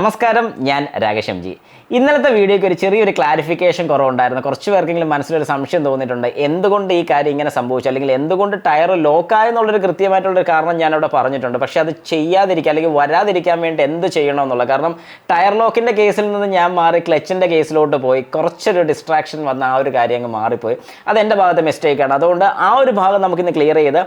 നമസ്കാരം ഞാൻ Rakesh M G. ഇന്നലത്തെ വീഡിയോയ്ക്ക് ഒരു ചെറിയൊരു ക്ലാരിഫിക്കേഷൻ കുറവുണ്ടായിരുന്നു. കുറച്ച് പേർക്കെങ്കിലും മനസ്സിലൊരു സംശയം തോന്നിയിട്ടുണ്ട്. എന്തുകൊണ്ട് ഈ കാര്യം ഇങ്ങനെ സംഭവിച്ചു? അല്ലെങ്കിൽ എന്തുകൊണ്ട് ടയർ ലോക്കായെന്നുള്ളൊരു കൃത്യമായിട്ടുള്ളൊരു കാരണം ഞാനവിടെ പറഞ്ഞിട്ടുണ്ട്. പക്ഷേ അത് ചെയ്യാതിരിക്കുക അല്ലെങ്കിൽ വരാതിരിക്കാൻ വേണ്ടി എന്ത് ചെയ്യണമെന്നുള്ള കാരണം ടയർ ലോക്കിന്റെ കേസിൽ നിന്ന് ഞാൻ മാറി ക്ലച്ചിന്റെ കേസിലോട്ട് പോയി. കുറച്ചൊരു ഡിസ്ട്രാക്ഷൻ വന്ന ആ ഒരു കാര്യം അങ്ങ് മാറിപ്പോയി. അത് എന്റെ ഭാഗത്തെ മിസ്റ്റേക്കാണ് അതുകൊണ്ട് ആ ഒരു ഭാഗം നമുക്കിന്ന് ക്ലിയർ ചെയ്ത്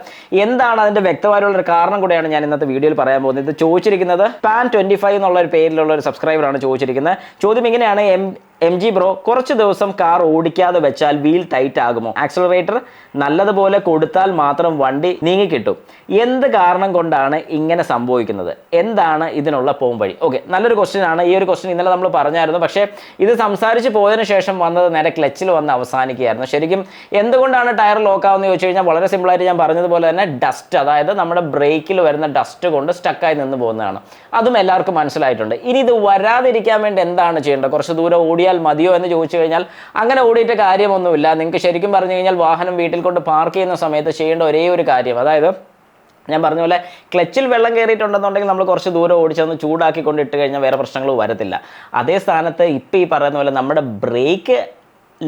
എന്താണ് അതിന്റെ വ്യക്തമായിട്ടുള്ളൊരു കാരണം കൂടെയാണ് ഞാൻ ഇന്നത്തെ വീഡിയോയിൽ പറയാൻ പോകുന്നത്. ഇത് ചോദിച്ചിരിക്കുന്നത് പാൻ ട്വന്റി ഫൈവ് എന്നുള്ള ഒരു പേരിലുള്ള ഒരു സബ്സ്ക്രൈബറാണ് ചോദിച്ചിരിക്കുന്നത്. ചോദ്യം ഇങ്ങനെയാണ്. എം എം ജി ബ്രോ കുറച്ച് ദിവസം കാർ ഓടിക്കാതെ വെച്ചാൽ വീൽ ടൈറ്റ് ആകുമോ? ആക്സലറേറ്റർ നല്ലതുപോലെ കൊടുത്താൽ മാത്രം വണ്ടി നീങ്ങിക്കിട്ടും എന്ത് കാരണം കൊണ്ടാണ് ഇങ്ങനെ സംഭവിക്കുന്നത്? എന്താണ് ഇതിനുള്ള പോം വഴി? ഓക്കെ നല്ലൊരു ക്വസ്റ്റ്യൻ ആണ്. ഈ ഒരു ക്വസ്റ്റ്യൻ ഇന്നലെ നമ്മൾ പറഞ്ഞായിരുന്നു. പക്ഷേ ഇത് സംസാരിച്ച് പോയതിന് ശേഷം വന്നത് നേരെ ക്ലച്ചിൽ വന്ന് അവസാനിക്കുകയായിരുന്നു. ശരിക്കും എന്തുകൊണ്ടാണ് ടയർ ലോക്ക് ആവുന്നത് ചോദിച്ചു കഴിഞ്ഞാൽ വളരെ സിമ്പിളായിട്ട് ഞാൻ പറഞ്ഞതുപോലെ തന്നെ ഡസ്റ്റ് അതായത് നമ്മുടെ ബ്രേക്കിൽ വരുന്ന ഡസ്റ്റ് കൊണ്ട് സ്റ്റക്കായി നിന്ന് പോകുന്നതാണ്. അതും എല്ലാവർക്കും മനസ്സിലായിട്ടുണ്ട്. ഇനി ഇത് വരാതിരിക്കാൻ വേണ്ടി എന്താണ് ചെയ്യേണ്ടത്? കുറച്ച് ദൂരം ഓടിയാൽ മതിയോ എന്ന് ചോദിച്ചു കഴിഞ്ഞാൽ അങ്ങനെ ഓടിയിട്ട് കാര്യമൊന്നുമില്ല. നിങ്ങൾക്ക് ശരിക്കും പറഞ്ഞു കഴിഞ്ഞാൽ വാഹനം വീട്ടിൽ കൊണ്ട് പാർക്ക് ചെയ്യുന്ന സമയത്ത് ചെയ്യേണ്ട ഒരേ ഒരു കാര്യം. അതായത് ഞാൻ പറഞ്ഞ പോലെ ക്ലച്ചിൽ വെള്ളം കയറിയിട്ടുണ്ടെന്നുണ്ടെങ്കിൽ നമ്മൾ കുറച്ച് ദൂരം ഓടിച്ചൊന്ന് ചൂടാക്കി കൊണ്ട് ഇട്ട് കഴിഞ്ഞാൽ വേറെ പ്രശ്നങ്ങൾ വരത്തില്ല. അതേ സ്ഥാനത്ത് ഇപ്പം ഈ പറയുന്ന പോലെ നമ്മുടെ ബ്രേക്ക്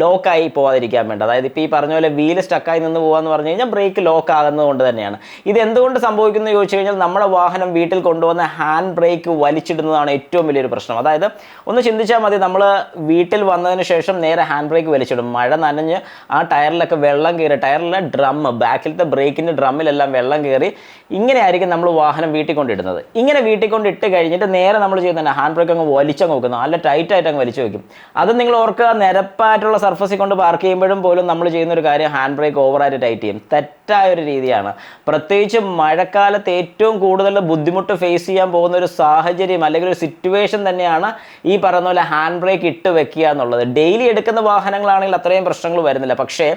ലോക്കായി പോകാതിരിക്കാൻ വേണ്ടി. അതായത് ഇപ്പോൾ ഈ പറഞ്ഞ പോലെ വീൽ സ്റ്റക്കായി നിന്ന് പോകാന്ന് പറഞ്ഞു കഴിഞ്ഞാൽ ബ്രേക്ക് ലോക്ക് ആകുന്നത് കൊണ്ട് തന്നെയാണ്. ഇത് എന്തുകൊണ്ട് സംഭവിക്കുന്നു ചോദിച്ചു കഴിഞ്ഞാൽ നമ്മുടെ വാഹനം വീട്ടിൽ കൊണ്ടുവന്ന ഹാൻഡ് ബ്രേക്ക് വലിച്ചിടുന്നതാണ് ഏറ്റവും വലിയൊരു പ്രശ്നം. അതായത് ഒന്ന് ചിന്തിച്ചാൽ മതി നമ്മൾ വീട്ടിൽ വന്നതിന് ശേഷം നേരെ ഹാൻഡ് ബ്രേക്ക് വലിച്ചിടും. മഴ നനഞ്ഞ് ആ ടയറിലൊക്കെ വെള്ളം കയറി ടയറിലെ ഡ്രം ബാക്കിലത്തെ ബ്രേക്കിന്റെ ഡ്രമ്മിലെല്ലാം വെള്ളം കയറി ഇങ്ങനെയായിരിക്കും നമ്മൾ വാഹനം വീട്ടിൽ കൊണ്ടിടുന്നത് ഇങ്ങനെ വീട്ടിൽ കൊണ്ടിട്ട് കഴിഞ്ഞിട്ട് നേരെ നമ്മൾ ചെയ്യുന്നത് ഹാൻഡ് ബ്രേക്ക് അങ്ങ് വലിച്ചങ്ങ് വെക്കുന്നു നല്ല ടൈറ്റായിട്ട് അങ്ങ് വലിച്ചു വെക്കും. അത് നിങ്ങൾ ഓർക്കുക നിരപ്പായിട്ടുള്ള സർഫസിൽ കൊണ്ട് പാർക്ക് ചെയ്യുമ്പോഴും പോലും നമ്മൾ ചെയ്യുന്ന ഒരു കാര്യം ഹാൻഡ് ബ്രേക്ക് ഓവറായിട്ട് ടൈറ്റ് ചെയ്യും. തെറ്റായ ഒരു രീതിയാണ്. പ്രത്യേകിച്ച് മഴക്കാലത്ത് ഏറ്റവും കൂടുതൽ ബുദ്ധിമുട്ട് ഫേസ് ചെയ്യാൻ പോകുന്ന ഒരു സാഹചര്യം അല്ലെങ്കിൽ ഒരു സിറ്റുവേഷൻ തന്നെയാണ് ഈ പറയുന്ന പോലെ ഹാൻഡ് ബ്രേക്ക് ഇട്ട് വെക്കുക എന്നുള്ളത്. ഡെയിലി എടുക്കുന്ന വാഹനങ്ങളാണെങ്കിൽ അത്രയും പ്രശ്നങ്ങൾ വരുന്നില്ല. പക്ഷേ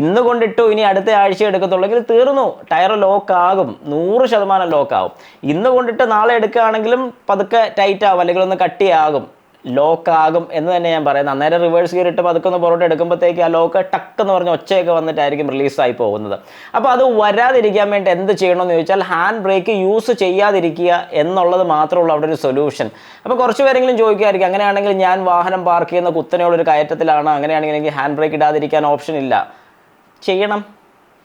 ഇന്ന് കൊണ്ടിട്ടു ഇനി അടുത്ത ആഴ്ച എടുക്കത്തുള്ളെങ്കിൽ തീർന്നു. ടയർ ലോക്ക് ആകും. നൂറ് ശതമാനം ലോക്ക് ആകും ഇന്ന് കൊണ്ടിട്ട് നാളെ എടുക്കുകയാണെങ്കിലും പതുക്കെ ടൈറ്റ് ആവും. അല്ലെങ്കിൽ ഒന്ന് കട്ടിയാകും. ലോക്ക് ആകും എന്ന് തന്നെ ഞാൻ പറയുന്നത് അന്നേരം റിവേഴ്സ് ഗിയർ ഇട്ട് പതുക്കെ ഒന്ന് പുറത്തോട്ട് എടുക്കുമ്പോഴത്തേക്ക് ആ ലോക്ക് ടക്ക് എന്ന് പറഞ്ഞ ഒച്ചയൊക്കെ വന്നിട്ടായിരിക്കും റിലീസായി പോകുന്നത്. അപ്പോൾ അത് വരാതിരിക്കാൻ വേണ്ടി എന്ത് ചെയ്യണമെന്ന് ചോദിച്ചാൽ ഹാൻഡ് ബ്രേക്ക് യൂസ് ചെയ്യാതിരിക്കുക എന്നുള്ളത് മാത്രമേ ഉള്ളൂ അവിടെ ഒരു സൊല്യൂഷൻ അപ്പോൾ കുറച്ച് പേരെങ്കിലും ചോദിക്കുമായിരിക്കും അങ്ങനെയാണെങ്കിൽ ഞാൻ വാഹനം പാർക്ക് ചെയ്യുന്ന കുത്തനെയുള്ളൊരു കയറ്റത്തിലാണ് അങ്ങനെയാണെങ്കിൽ എനിക്ക് ഹാൻഡ് ബ്രേക്ക് ഇടാതിരിക്കാൻ ഓപ്ഷൻ ഇല്ല. ചെയ്യണം.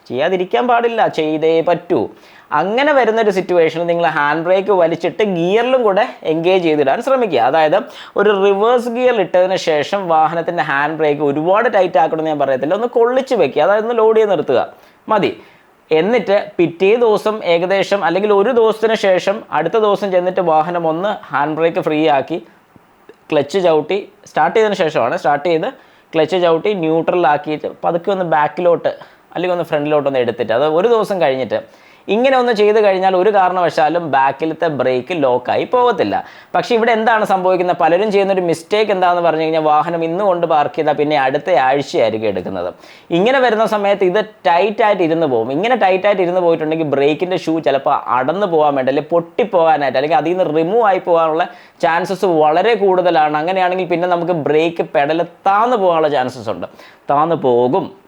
ചെയ്യാതിരിക്കാൻ പാടില്ല ചെയ്തേ പറ്റൂ. അങ്ങനെ വരുന്ന ഒരു സിറ്റുവേഷനിൽ നിങ്ങൾ ഹാൻഡ് ബ്രേക്ക് വലിച്ചിട്ട് ഗിയറിലും കൂടെ എൻഗേജ് ചെയ്തിടാൻ ശ്രമിക്കുക. അതായത് ഒരു റിവേഴ്സ് ഗിയർ ഇട്ടതിന് ശേഷം വാഹനത്തിന്റെ ഹാൻഡ് ബ്രേക്ക് ഒരുപാട് ടൈറ്റ് ആക്കണമെന്ന് ഞാൻ പറയത്തില്ല. ഒന്ന് കൊള്ളിച്ച് വെക്കുക. അതായത് ഒന്ന് ലോഡ് ചെയ്ത് നിർത്തുക. മതി. എന്നിട്ട് പിറ്റേ ദിവസം ഏകദേശം അല്ലെങ്കിൽ ഒരു ദിവസത്തിന് ശേഷം അടുത്ത ദിവസം ചെന്നിട്ട് വാഹനം ഒന്ന് ഹാൻഡ് ബ്രേക്ക് ഫ്രീ ആക്കി ക്ലച്ച് ചവിട്ടി സ്റ്റാർട്ട് ചെയ്തതിന് ശേഷമാണ് സ്റ്റാർട്ട് ചെയ്ത് ക്ലച്ച് ചവിട്ടി ന്യൂട്രലാക്കിയിട്ട് പതുക്കെ ഒന്ന് ബാക്കിലോട്ട് അല്ലെങ്കിൽ ഒന്ന് ഫ്രണ്ടിലോട്ടൊന്ന് എടുത്തിട്ട്. അത് ഒരു ദിവസം കഴിഞ്ഞിട്ട് ഇങ്ങനെ ഒന്ന് ചെയ്ത് കഴിഞ്ഞാൽ ഒരു കാരണവശാലും ബാക്കിലത്തെ ബ്രേക്ക് ലോക്കായി പോകത്തില്ല. പക്ഷേ ഇവിടെ എന്താണ് സംഭവിക്കുന്നത്? പലരും ചെയ്യുന്ന ഒരു മിസ്റ്റേക്ക് എന്താണെന്ന് പറഞ്ഞു കഴിഞ്ഞാൽ വാഹനം ഇന്ന് കൊണ്ട് പാർക്ക് ചെയ്താൽ പിന്നെ അടുത്ത ആഴ്ചയായിരിക്കും എടുക്കുന്നത്. ഇങ്ങനെ വരുന്ന സമയത്ത് ഇത് ടൈറ്റായിട്ട് ഇരുന്ന് പോകും. ഇങ്ങനെ ടൈറ്റായിട്ട് ഇരുന്ന് പോയിട്ടുണ്ടെങ്കിൽ ബ്രേക്കിന്റെ ഷൂ ചിലപ്പോൾ അടന്നു പോകാൻ വേണ്ടി അല്ലെങ്കിൽ പൊട്ടിപ്പോകാനായിട്ട് അല്ലെങ്കിൽ അതിൽ നിന്ന് റിമൂവ് ആയി പോകാനുള്ള ചാൻസസ് വളരെ കൂടുതലാണ്. അങ്ങനെയാണെങ്കിൽ പിന്നെ നമുക്ക് ബ്രേക്ക് പെടൽ താന്ന് പോകാനുള്ള ചാൻസസ് ഉണ്ട്. താന്ന് പോകും.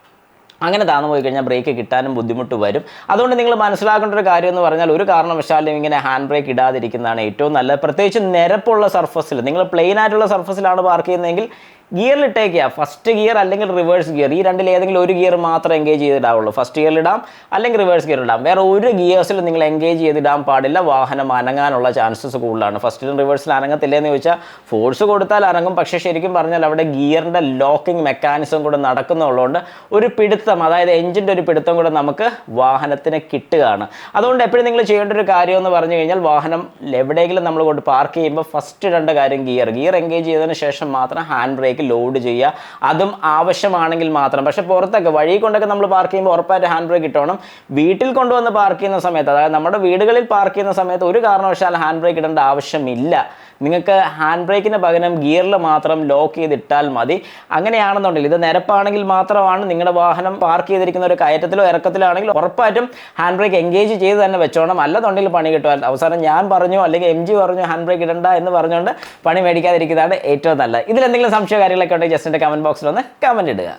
അങ്ങനെ താന്നു പോയി കഴിഞ്ഞാൽ ബ്രേക്ക് കിട്ടാനും ബുദ്ധിമുട്ട് വരും. അതുകൊണ്ട് നിങ്ങൾ മനസ്സിലാക്കേണ്ട ഒരു കാര്യം എന്ന് പറഞ്ഞാൽ ഒരു കാരണവശാലും ഇങ്ങനെ ഹാൻഡ് ബ്രേക്ക് ഇടാതിരിക്കുന്നതാണ് ഏറ്റവും നല്ലത്. പ്രത്യേകിച്ച് നിരപ്പുള്ള സർഫസിൽ നിങ്ങൾ പ്ലെയിൻ ആയിട്ടുള്ള സർഫസിലാണ് പാർക്ക് ചെയ്യുന്നതെങ്കിൽ ഗിയറിൽ ഇട്ടേക്കാം ഫസ്റ്റ് ഗിയർ അല്ലെങ്കിൽ റിവേഴ്സ് ഗിയർ. ഈ രണ്ടിൽ ഏതെങ്കിലും ഒരു ഗിയർ മാത്രം എൻഗേജ് ചെയ്തിടാവുള്ളൂ. ഫസ്റ്റ് ഗിയറിൽ ഇടാം അല്ലെങ്കിൽ റിവേഴ്സ് ഗിയർ ഇടാം. വേറെ ഒരു ഗിയേഴ്സിൽ നിങ്ങൾ എൻഗേജ് ചെയ്തിടാൻ പാടില്ല. വാഹനം അനങ്ങാനുള്ള ചാൻസസ് കൂടുതലാണ്. ഫസ്റ്റിലും റിവേഴ്സിൽ അനങ്ങത്തില്ലെന്ന് ചോദിച്ചാൽ ഫോഴ്സ് കൊടുത്താൽ അനങ്ങും. പക്ഷേ ശരിക്കും പറഞ്ഞാൽ അവിടെ ഗിയറിന്റെ ലോക്കിംഗ് മെക്കാനിസം കൂടെ നടക്കുന്നുള്ളതുകൊണ്ട് ഒരു പിടുത്തം അതായത് എഞ്ചിന്റെ ഒരു പിടുത്തം കൂടെ നമുക്ക് വാഹനത്തിന് കിട്ടുകയാണ്. അതുകൊണ്ട് എപ്പോഴും നിങ്ങൾ ചെയ്യേണ്ട ഒരു കാര്യം എന്ന് പറഞ്ഞു കഴിഞ്ഞാൽ വാഹനം എവിടെയെങ്കിലും നമ്മൾ കൊണ്ട് പാർക്ക് ചെയ്യുമ്പോൾ ഫസ്റ്റ് രണ്ട് കാര്യം ഗിയർ. ഗിയർ എൻഗേജ് ചെയ്തതിന് ശേഷം മാത്രം ഹാൻഡ് ബ്രേക്ക് ലോഡ് ചെയ്യുക. അതും ആവശ്യമാണെങ്കിൽ മാത്രം. പക്ഷെ പുറത്തൊക്കെ വഴി കൊണ്ടൊക്കെ നമ്മൾ പാർക്ക് ചെയ്യുമ്പോൾ ഉറപ്പായിട്ട് ഹാൻഡ് ബ്രേക്ക് ഇട്ടോണം. വീട്ടിൽ കൊണ്ടുവന്ന് പാർക്ക് ചെയ്യുന്ന സമയത്ത് അതായത് നമ്മുടെ വീടുകളിൽ പാർക്ക് ചെയ്യുന്ന സമയത്ത് ഒരു കാരണവശാലും ഹാൻഡ് ബ്രേക്ക് ഇടേണ്ട ആവശ്യമില്ല. നിങ്ങൾക്ക് ഹാൻഡ് ബ്രേക്കിന് പകരം ഗിയറിൽ മാത്രം ലോക്ക് ചെയ്തിട്ടാൽ മതി. അങ്ങനെയാണെന്നുണ്ടെങ്കിൽ ഇത് നിരപ്പാണെങ്കിൽ മാത്രമാണ് നിങ്ങളുടെ വാഹനം പാർക്ക് ചെയ്തിരിക്കുന്ന ഒരു കയറ്റത്തിലോ ഇറക്കത്തിലോ ആണെങ്കിൽ ഉറപ്പായിട്ടും ഹാൻഡ് ബ്രേക്ക് എൻഗേജ് ചെയ്ത് തന്നെ വെച്ചോണം. അല്ലെന്നുണ്ടെങ്കിൽ പണി കിട്ടുക അവസാനം ഞാൻ പറഞ്ഞു അല്ലെങ്കിൽ എം ജി പറഞ്ഞു ഹാൻഡ് ബ്രേക്ക് ഇടണ്ട എന്ന് പറഞ്ഞുകൊണ്ട് പണി മേടിക്കാതിരിക്കുന്നതാണ് ഏറ്റവും നല്ലത്. ഇതിലെന്തെങ്കിലും സംശയ കാര്യങ്ങളൊക്കെ ഉണ്ടെങ്കിൽ ജസ്റ്റ് എന്റെ കമന്റ് ബോക്സിൽ ഒന്ന് കമന്റ് ഇടുക.